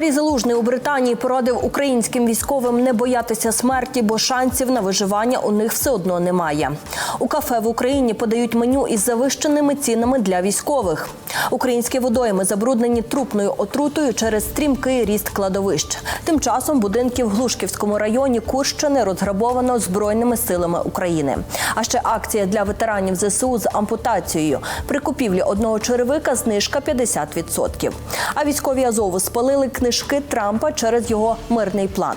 Валерій Залужний у Британії порадив українським військовим не боятися смерті, бо шансів на виживання у них все одно немає. У кафе в Україні подають меню із завищеними цінами для військових. Українські водойми забруднені трупною отрутою через стрімкий ріст кладовищ. Тим часом будинки в Глушківському районі Курщини розграбовано збройними силами України. А ще акція для ветеранів ЗСУ з ампутацією. При купівлі одного черевика знижка 50%. А військові Азову спалили книжки Трампа через його мирний план.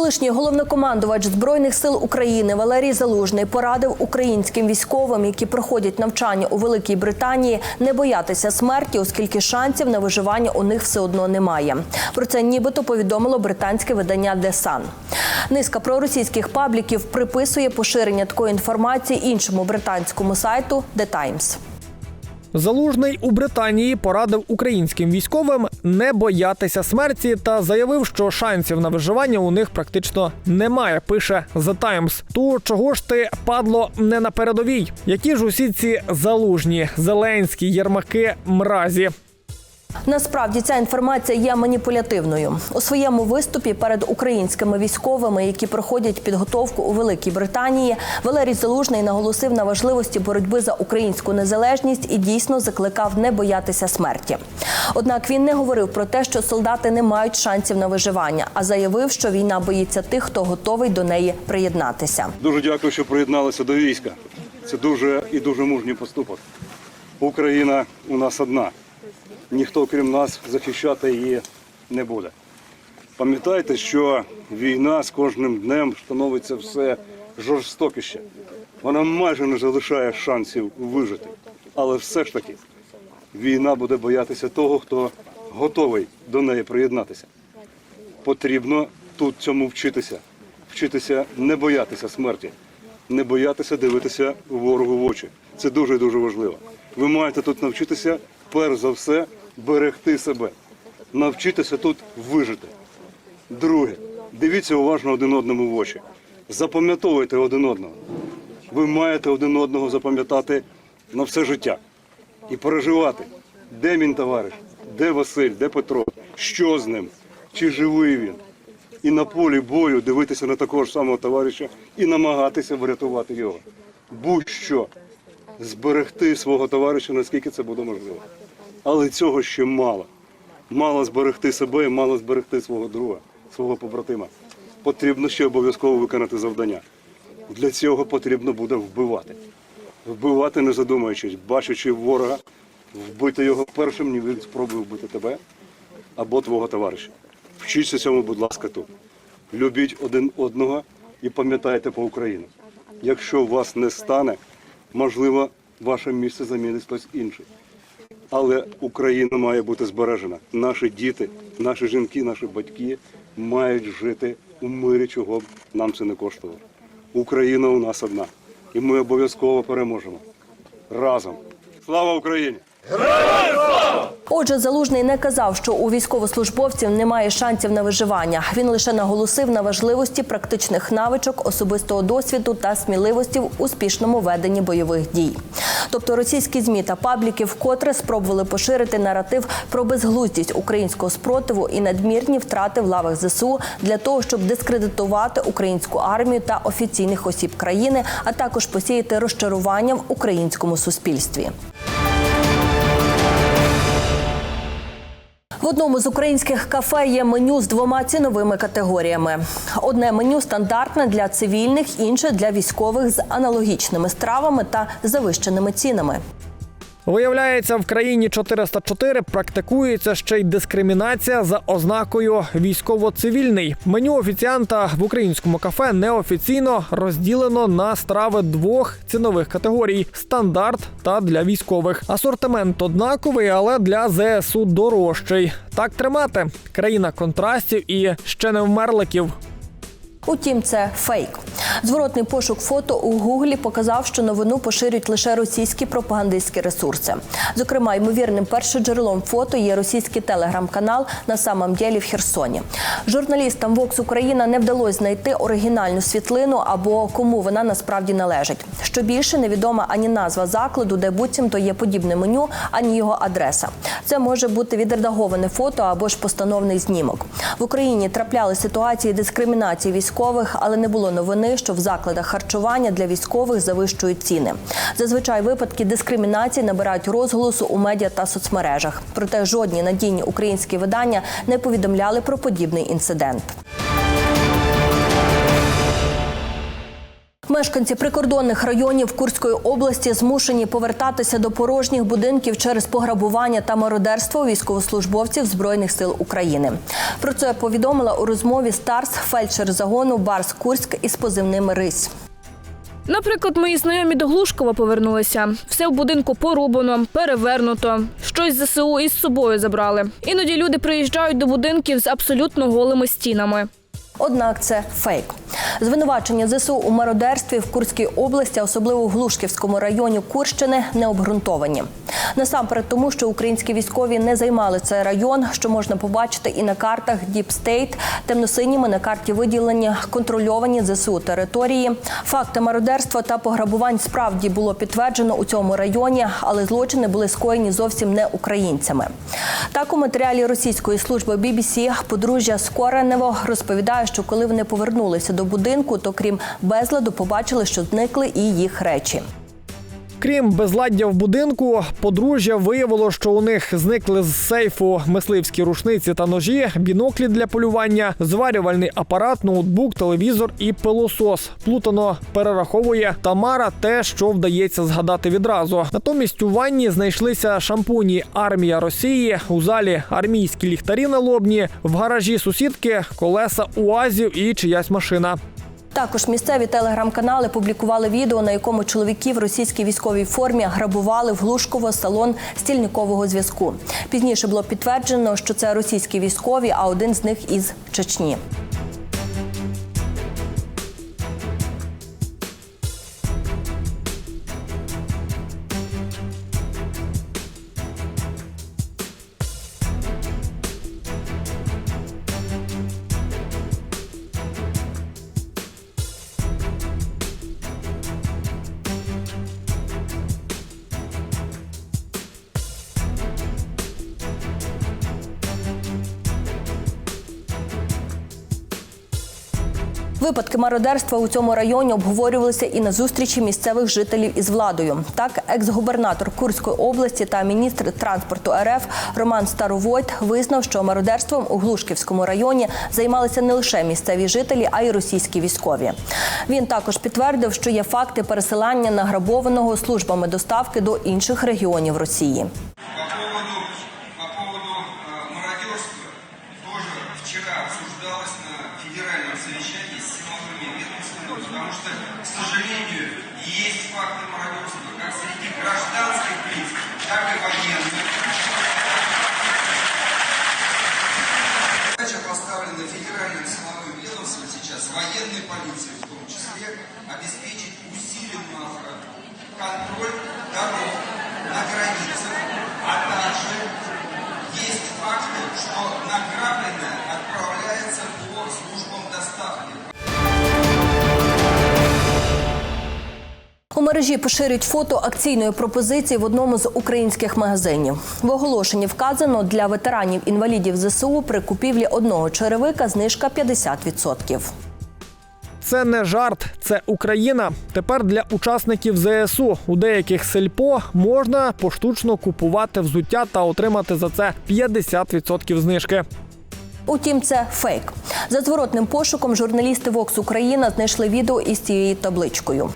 Колишній головнокомандувач збройних сил України Валерій Залужний порадив українським військовим, які проходять навчання у Великій Британії, не боятися смерті, оскільки шансів на виживання у них все одно немає. Про це нібито повідомило британське видання The Sun. Низка проросійських пабліків приписує поширення такої інформації іншому британському сайту The Times. Залужний у Британії порадив українським військовим не боятися смерті та заявив, що шансів на виживання у них практично немає. Пише The Times. То чого ж ти падло не на передовій? Які ж усі ці залужні, зеленські, єрмаки, мразі? Насправді ця інформація є маніпулятивною у своєму виступі перед українськими військовими, які проходять підготовку у Великій Британії. Валерій Залужний наголосив на важливості боротьби за українську незалежність і дійсно закликав не боятися смерті. Однак він не говорив про те, що солдати не мають шансів на виживання, а заявив, що війна боїться тих, хто готовий до неї приєднатися. Дуже дякую, що приєдналися до війська. Це дуже і дуже мужній поступок. Україна у нас одна. Ніхто крім нас захищати її не буде. Пам'ятайте, що війна з кожним днем становиться все жорстокіше. Вона майже не залишає шансів вижити. Але все ж таки війна буде боятися того, хто готовий до неї приєднатися. Потрібно тут цьому вчитися. Вчитися не боятися смерті, не боятися дивитися ворогу в очі. Це дуже дуже важливо. Ви маєте тут навчитися, перш за все, берегти себе. Навчитися тут вижити. Друге, дивіться уважно один одному в очі. Запам'ятовуйте один одного. Ви маєте один одного запам'ятати на все життя і переживати, де він товариш, де Василь, де Петро, що з ним, чи живий він. І на полі бою дивитися на такого ж самого товариша і намагатися врятувати його. Будь-що зберегти свого товариша, наскільки це буде можливо. Але цього ще мало. Мало зберегти себе і мало зберегти свого друга, свого побратима. Потрібно ще обов'язково виконати завдання. Для цього потрібно буде вбивати. Вбивати, не задумуючись, бачачи ворога, вбити його першим, ні він спробує вбити тебе або твого товариша. Вчіться цьому, будь ласка, тут. Любіть один одного і пам'ятайте по Україну. Якщо вас не стане, можливо, ваше місце замінить хтось інший. Але Україна має бути збережена. Наші діти, наші жінки, наші батьки мають жити у мирі, чого б нам це не коштувало. Україна у нас одна, і ми обов'язково переможемо разом. Слава Україні! Отже, залужний не казав, що у військовослужбовців немає шансів на виживання. Він лише наголосив на важливості практичних навичок, особистого досвіду та сміливості в успішному веденні бойових дій. Тобто російські змі та пабліки вкотре спробували поширити наратив про безглуздість українського спротиву і надмірні втрати в лавах ЗСУ для того, щоб дискредитувати українську армію та офіційних осіб країни, а також посіяти розчарування в українському суспільстві. В одному з українських кафе є меню з двома ціновими категоріями. Одне меню стандартне для цивільних, інше для військових з аналогічними стравами та завищеними цінами. Виявляється, в країні 404 практикується ще й дискримінація за ознакою військово-цивільний. Меню офіціанта в українському кафе неофіційно розділено на страви двох цінових категорій: стандарт та для військових. Асортимент однаковий, але для ЗСУ дорожчий. Так тримати країна контрастів і ще не вмерликів. Утім, це фейк. Зворотний пошук фото у Гуглі показав, що новину поширюють лише російські пропагандистські ресурси. Зокрема, ймовірним першоджерелом фото є російський телеграм-канал на самом ділі в Херсоні. Журналістам Vox Україна не вдалося знайти оригінальну світлину або кому вона насправді належить. Що більше невідома ані назва закладу, де буцімто є подібне меню, ані його адреса. Це може бути відредаговане фото або ж постановний знімок. В Україні трапляли ситуації дискримінації військових, але не було новини, що в закладах харчування для військових завищують ціни. Зазвичай випадки дискримінації набирають розголосу у медіа та соцмережах. Проте жодні надійні українські видання не повідомляли про подібний інцидент. Мешканці прикордонних районів Курської області змушені повертатися до порожніх будинків через пограбування та мародерство військовослужбовців збройних сил України. Про це повідомила у розмові старс фельдшер загону Барс Курськ із позивними Рись. Наприклад, мої знайомі до Глушкова повернулися. Все в будинку порубано, перевернуто. Щось ЗСУ із собою забрали. Іноді люди приїжджають до будинків з абсолютно голими стінами. Однак це фейк. Звинувачення ЗСУ у мародерстві в Курській області, особливо в Глушківському районі Курщини, не обґрунтовані. Насамперед, тому що українські військові не займали цей район, що можна побачити і на картах State, темносиніми на карті виділення контрольовані ЗСУ території. Факти мародерства та пограбувань справді було підтверджено у цьому районі, але злочини були скоєні зовсім не українцями. Так у матеріалі російської служби BBC подружжя Скоренево розповідає, що коли вони повернулися до будинку, то крім безладу побачили, що зникли і їх речі. Крім безладдя в будинку, подружжя виявило, що у них зникли з сейфу мисливські рушниці та ножі, біноклі для полювання, зварювальний апарат, ноутбук, телевізор і пилосос. Плутано перераховує Тамара те, що вдається згадати відразу. Натомість у ванні знайшлися шампуні Армія Росії, у залі армійські ліхтарі на лобні, в гаражі сусідки, колеса уазів і чиясь машина. Також місцеві телеграм-канали публікували відео, на якому чоловіки в російській військовій формі грабували в Глушково салон стільникового зв'язку. Пізніше було підтверджено, що це російські військові, а один з них із Чечні. Випадки мародерства у цьому районі обговорювалися і на зустрічі місцевих жителів із владою. Так, екс-губернатор Курської області та міністр транспорту РФ Роман Старовойт визнав, що мародерством у Глушківському районі займалися не лише місцеві жителі, а й російські військові. Він також підтвердив, що є факти переселення награбованого службами доставки до інших регіонів Росії. Есть факты мародерства как среди гражданских лиц, так и военных. Задача поставлена федеральным силовым ведомством сейчас, военной полиции в том числе, обеспечить усиленную охрану, контроль дорог на границах, а также есть факты, что награбленное У мережі поширюють фото акційної пропозиції в одному з українських магазинів. В оголошенні вказано для ветеранів інвалідів ЗСУ при купівлі одного черевика знижка 50%. Це не жарт, це Україна. Тепер для учасників ЗСУ у деяких сельпо можна поштучно купувати взуття та отримати за це 50% знижки. Утім, це фейк. За зворотним пошуком журналісти Vox Україна знайшли відео із цією табличкою.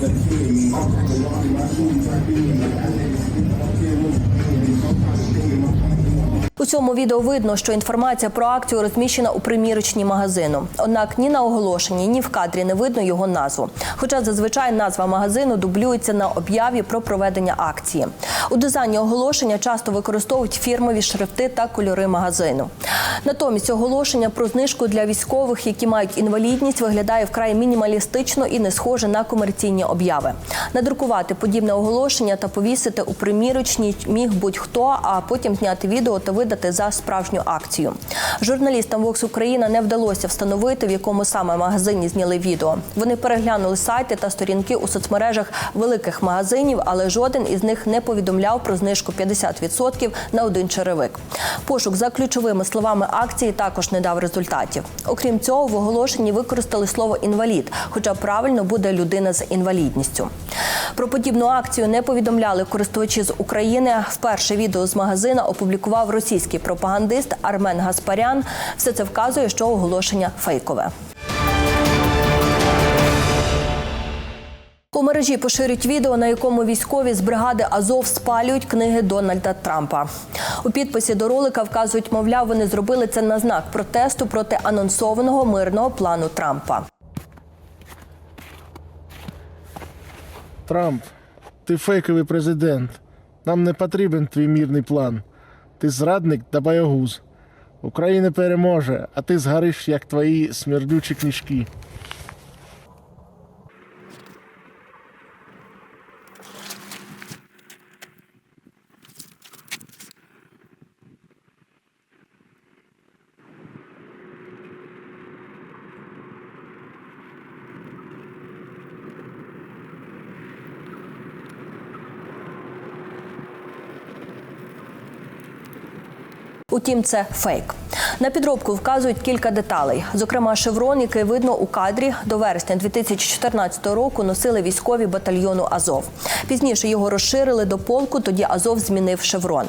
the king I'm the lobby, my shoes. I can't цьому відео видно, що інформація про акцію розміщена у примірочній магазину. Однак ні на оголошенні, ні в кадрі не видно його назву. Хоча зазвичай назва магазину дублюється на об'яві про проведення акції. У дизайні оголошення часто використовують фірмові шрифти та кольори магазину. Натомість оголошення про знижку для військових, які мають інвалідність, виглядає вкрай мінімалістично і не схоже на комерційні обяви. Надрукувати подібне оголошення та повісити у примірочній міг будь-хто, а потім зняти відео та видати за справжню акцію. Журналістам Vox Україна не вдалося встановити, в якому саме магазині зняли відео. Вони переглянули сайти та сторінки у соцмережах великих магазинів, але жоден із них не повідомляв про знижку 50% на один черевик. Пошук за ключовими словами акції також не дав результатів. Окрім цього, в оголошенні використали слово інвалід, хоча правильно буде людина з інвалідністю. Про подібну акцію не повідомляли користувачі з України. Вперше відео з магазина опублікував російський пропагандист Армен Гаспарян. Все це вказує, що оголошення фейкове. У мережі поширюють відео, на якому військові з бригади Азов спалюють книги Дональда Трампа. У підписі до ролика вказують, мовляв, вони зробили це на знак протесту проти анонсованого мирного плану Трампа. Трамп, ти фейковий президент. Нам не потрібен твій мірний план. Ти зрадник та баягуз. Україна переможе, а ти згориш, як твої смердючі книжки. Утім, це фейк. На підробку вказують кілька деталей. Зокрема, шеврон, який видно у кадрі до вересня 2014 року носили військові батальйону Азов. Пізніше його розширили до полку. Тоді Азов змінив шеврон.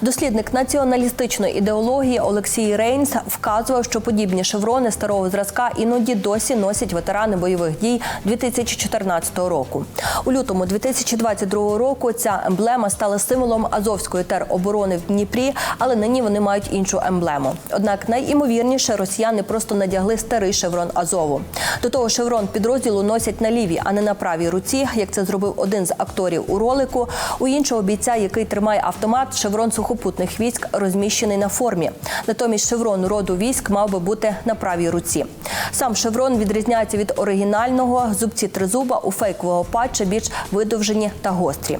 Дослідник націоналістичної ідеології Олексій Рейнс вказував, що подібні шеврони старого зразка іноді досі носять ветерани бойових дій 2014 року. У лютому 2022 року ця емблема стала символом Азовської тероборони в Дніпрі, але нині вони мають іншу емблему. Однак найімовірніше росіяни просто надягли старий шеврон Азову. До того шеврон підрозділу носять на лівій, а не на правій руці, як це зробив один з акторів у ролику. У іншого бійця, який тримає автомат, шеврон сухопутних військ розміщений на формі. Натомість шеврон роду військ мав би бути на правій руці. Сам шеврон відрізняється від оригінального. Зубці тризуба у фейкового патча більш видовжені та гострі.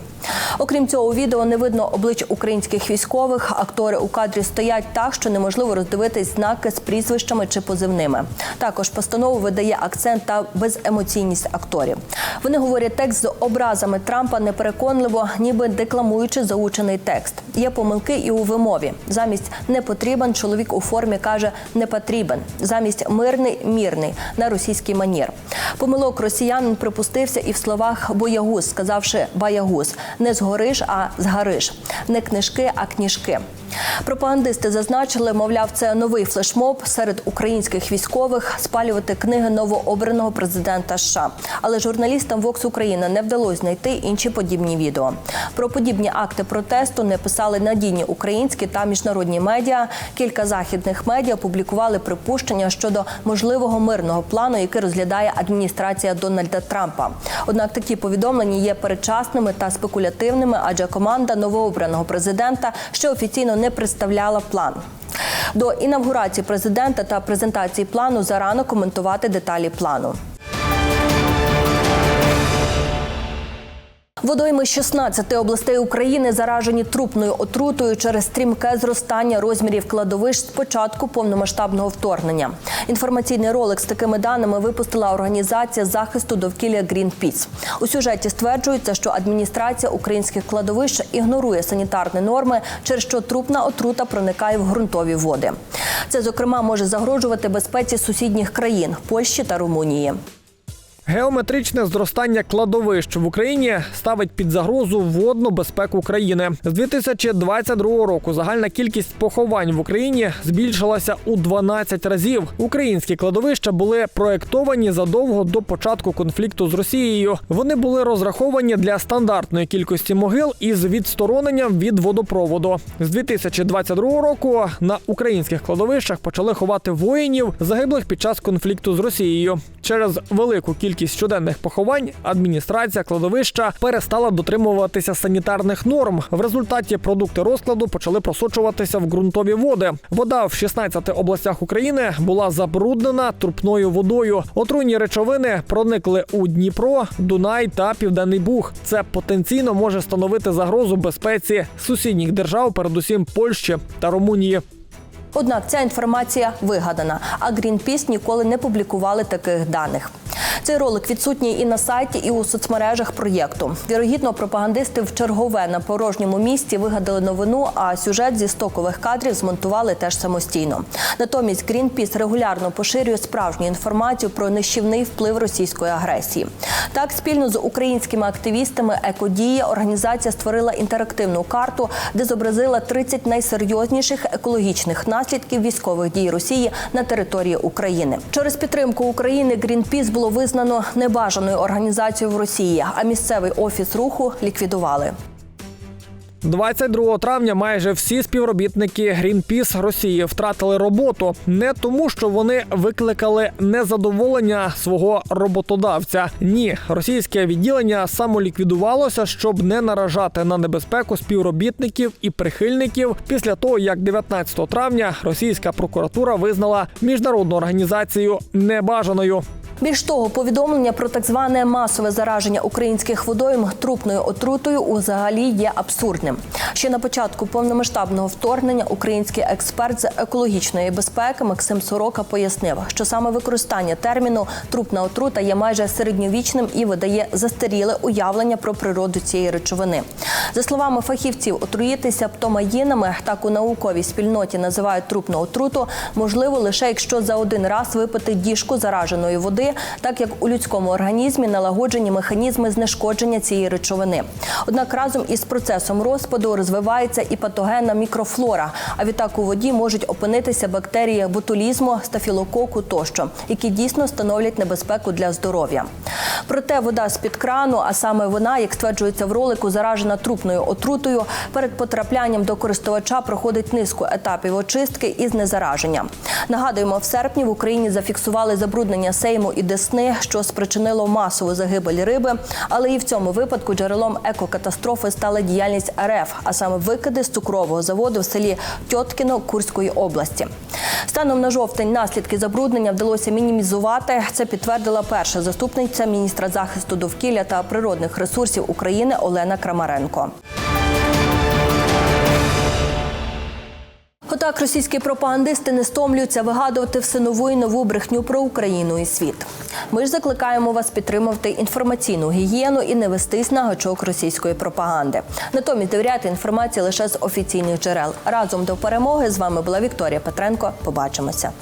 Окрім цього, у відео не видно облич українських військових. Актори у кадрі стоять так, що неможливо роздивитись знаки з прізвищами чи позивними. Також постанову видає акцент та беземоційність акторів. Вони говорять текст з образами Трампа непереконливо, ніби декламуючи заучений текст. Є помилки і у вимові. Замість не потрібен чоловік у формі каже не потрібен. Замість мирний мірний на російський манір. Помилок росіянин припустився і в словах боягуз, сказавши баягуз не згориш, а згариш. Не книжки, а кніжки. Пропагандисти зазначили, мовляв, це новий флешмоб серед українських військових спалювати книги новообраного президента США. Але журналістам Vox Україна не вдалося знайти інші подібні відео. Про подібні акти протесту не писали надійні українські та міжнародні медіа. Кілька західних медіа публікували припущення щодо можливого мирного плану, який розглядає адміністрація Дональда Трампа. Однак такі повідомлення є передчасними та спекулятивними, адже команда новообраного президента ще офіційно не представляла план. До інавгурації президента та презентації плану зарано коментувати деталі плану. Водойми 16 областей України заражені трупною отрутою через стрімке зростання розмірів кладовищ з початку повномасштабного вторгнення. Інформаційний ролик з такими даними випустила організація захисту довкілля Greenpeace. У сюжеті стверджується, що адміністрація українських кладовищ ігнорує санітарні норми, через що трупна отрута проникає в ґрунтові води. Це, зокрема, може загрожувати безпеці сусідніх країн Польщі та Румунії. Геометричне зростання кладовищ в Україні ставить під загрозу водну безпеку країни. З 2022 року загальна кількість поховань в Україні збільшилася у 12 разів. Українські кладовища були проектовані задовго до початку конфлікту з Росією. Вони були розраховані для стандартної кількості могил із відстороненням від водопроводу. З 2022 року на українських кладовищах почали ховати воїнів, загиблих під час конфлікту з Росією. Через велику кількість щоденних поховань адміністрація кладовища перестала дотримуватися санітарних норм. В результаті продукти розкладу почали просочуватися в ґрунтові води. Вода в 16 областях України була забруднена трупною водою. Отруйні речовини проникли у Дніпро, Дунай та Південний Буг. Це потенційно може становити загрозу безпеці сусідніх держав, передусім Польщі та Румунії. Однак ця інформація вигадана, а Greenpeace ніколи не публікували таких даних. Цей ролик відсутній і на сайті, і у соцмережах проєкту. Вірогідно, пропагандисти в чергове на порожньому місці вигадали новину, а сюжет зі стокових кадрів змонтували теж самостійно. Натомість Greenpeace регулярно поширює справжню інформацію про нищівний вплив російської агресії. Так, спільно з українськими активістами Екодія організація створила інтерактивну карту, де зобразила 30 найсерйозніших екологічних наслідків військових дій Росії на території України. Через підтримку України Greenpeace було визнано небажаною організацією в Росії, а місцевий офіс руху ліквідували. 22 травня майже всі співробітники Greenpeace Росії втратили роботу не тому, що вони викликали незадоволення свого роботодавця. Ні, російське відділення самоліквідувалося, щоб не наражати на небезпеку співробітників і прихильників після того, як 19 травня російська прокуратура визнала міжнародну організацію небажаною. Більш того, повідомлення про так зване масове зараження українських водойм трупною отрутою узагалі є абсурдним. Ще на початку повномасштабного вторгнення український експерт з екологічної безпеки Максим Сорока пояснив, що саме використання терміну трупна отрута є майже середньовічним і видає застаріле уявлення про природу цієї речовини. За словами фахівців, отруїтися птомаїнами так у науковій спільноті називають трупну отруту, можливо лише якщо за один раз випити діжку зараженої води, так як у людському організмі налагоджені механізми знешкодження цієї речовини. Однак разом із процесом розпаду розвивається і патогенна мікрофлора. А відтак у воді можуть опинитися бактерії ботулізму, стафілококу тощо, які дійсно становлять небезпеку для здоров'я. Проте вода з під крану, а саме вона, як стверджується в ролику, заражена трупною отрутою, перед потраплянням до користувача проходить низку етапів очистки і знезараження. Нагадуємо, в серпні в Україні зафіксували забруднення Сейму і Десни, що спричинило масову загибель риби. Але і в цьому випадку джерелом екокатастрофи стала діяльність РФ, а саме викиди з цукрового заводу в селі Тьоткіно Курської області. Станом на жовтень наслідки забруднення вдалося мінімізувати. Це підтвердила перша заступниця міністра захисту довкілля та природних ресурсів України Олена Крамаренко. Отак російські пропагандисти не стомлюються вигадувати все нову і нову брехню про Україну і світ. Ми ж закликаємо вас підтримувати інформаційну гігієну і не вестись на гачок російської пропаганди. Натомість довіряти інформації лише з офіційних джерел. Разом до перемоги з вами була Вікторія Петренко. Побачимося.